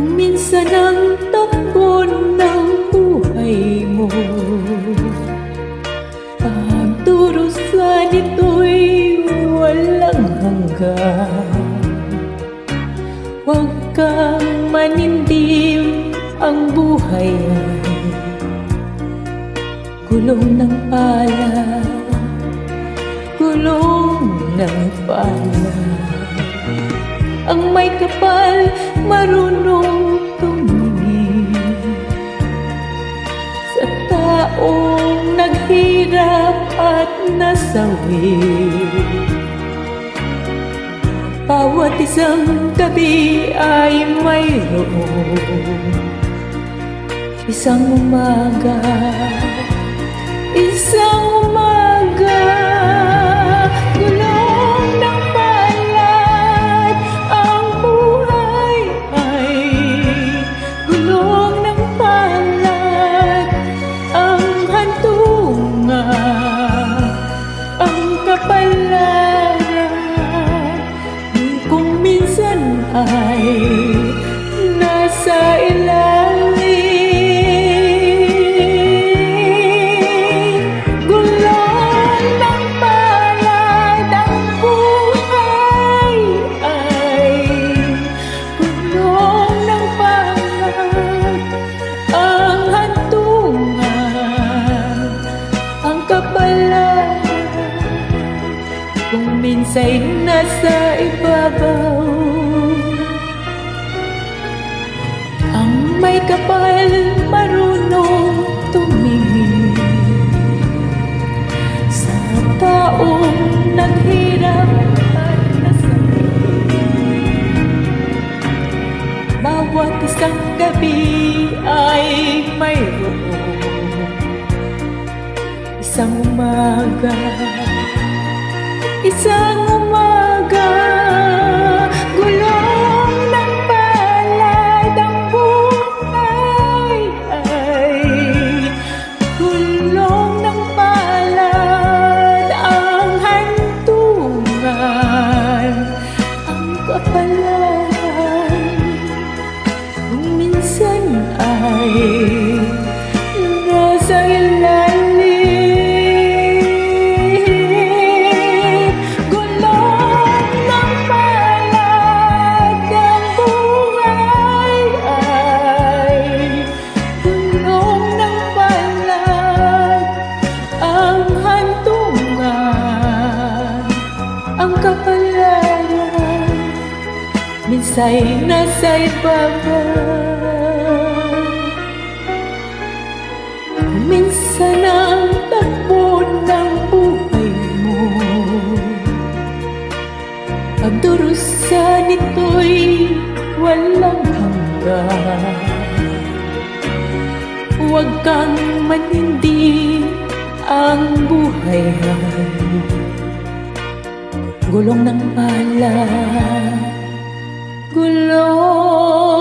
Minsan ang takbo ng buhay mo Pagdurusa nito'y walang hanggan. Huwag kang manindim ang buhay ay Gulong ng pala Gulong ng pala. Ang may kapal marunong nasawi Bawat isang gabi ay mayroon. Isang umaga Minsa'y nasa ibabaw. Ang may kapal marunong tumingin. Sa taong naghirap at nasakit. Bawat isang gabi ay mayroon Isang umaga Isang umaga Gulong ng palad Ang buhay ay Gulong ng palad Ang hantungan Ang kapalaran Kung minsan ay Minsa'y nasa ibabaw Minsan ang takbo ng buhay mo. Pagdurusa nito'y walang hanggan. Huwag kang manindi ang buhay ay Gulong ng pala Gulong ng pala